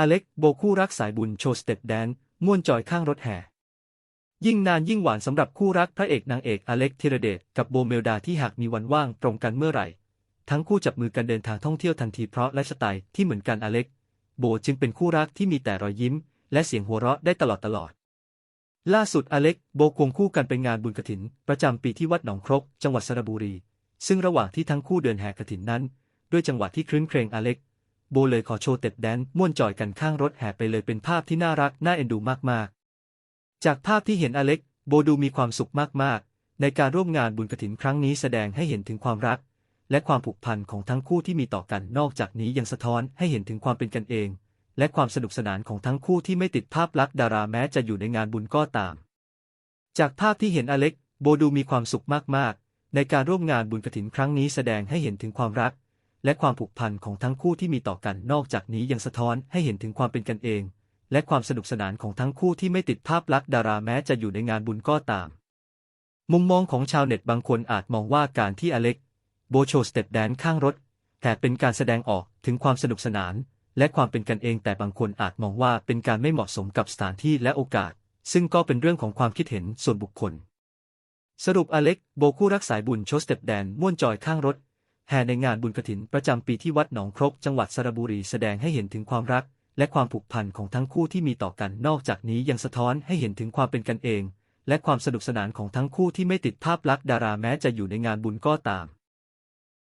อเล็กโบคู่รักสายบุญโชว์สเต็ปแดนม่วนจอยข้างรถแห่ ยิ่งนานยิ่งหวานสำหรับคู่รักพระเอกนางเอกอเล็กธีรเดชกับโบเมลดาที่หากมีวันว่างตรงกันเมื่อไหร่ ทั้งคู่จับมือกันเดินทางท่องเที่ยวทันทีเพราะไลฟ์สไตล์ที่เหมือนกันอเล็ก โบจึงเป็นคู่รักที่มีแต่รอยยิ้ม และเสียงหัวเราะได้ตลอดตลอด ล่าสุดอเล็กโบควงคู่กันไปงานบุญกฐิน ประจำปีที่วัดหนองครก จังหวัดสระบุรี ซึ่งระหว่างที่ทั้งคู่เดินแห่กฐินนั้น ด้วยจังหวะที่ครื้นเครงอเล็ก โบเลยขอโชว์เต็ดแดนม่วนจอยกันข้างรถแห่ไปเลยเป็นภาพที่น่ารักน่าเอ็นดูมากๆ จากภาพที่เห็นอเล็ก โบดูมีความสุขมากๆ ในการร่วมงานบุญกฐินครั้งนี้แสดงให้เห็นถึงความรัก และความผูกพันของทั้งคู่ที่มีต่อกันนอกจากนี้ยังสะท้อนให้เห็นถึงความเป็นกันเอง และความสนุกสนานของทั้งคู่ที่ไม่ติดภาพลักษณ์ดาราแม้จะอยู่ในงานบุญก็ตาม จากภาพที่เห็นอเล็ก โบดูมีความสุขมากๆ ในการร่วมงานบุญกฐินครั้งนี้แสดงให้เห็นถึงความรัก และความผูกพันของทั้งคู่ที่มีต่อกันนอกจากนี้ยังสะท้อนให้เห็นถึงความเป็นกันเอง และความสนุกสนานของทั้งคู่ที่ไม่ติดภาพลักษณ์ดาราแม้จะอยู่ในงานบุญก็ตาม มุมมองของชาวเน็ตบางคนอาจมองว่าการที่อเล็ก โบโชสเต็ปแดนข้างรถแต่เป็นการแสดงออกถึงความสนุกสนาน และความเป็นกันเองแต่บางคนอาจมองว่าเป็นการไม่เหมาะสมกับสถานที่และโอกาส ซึ่งก็เป็นเรื่องของความคิดเห็นส่วนบุคคล สรุปอเล็ก โบคู่รักสายบุญโชสเต็ปแดนม่วนจอยข้างรถ แห่ในงานบุญกฐินประจำปีที่วัดหนองครกจังหวัดสระบุรีแสดงให้เห็นถึงความรัก และความผูกพันของทั้งคู่ที่มีต่อกันนอกจากนี้ยังสะท้อนให้เห็นถึงความเป็นกันเอง และความสนุกสนานของทั้งคู่ที่ไม่ติดภาพลักษณ์ดาราแม้จะอยู่ในงานบุญก็ตาม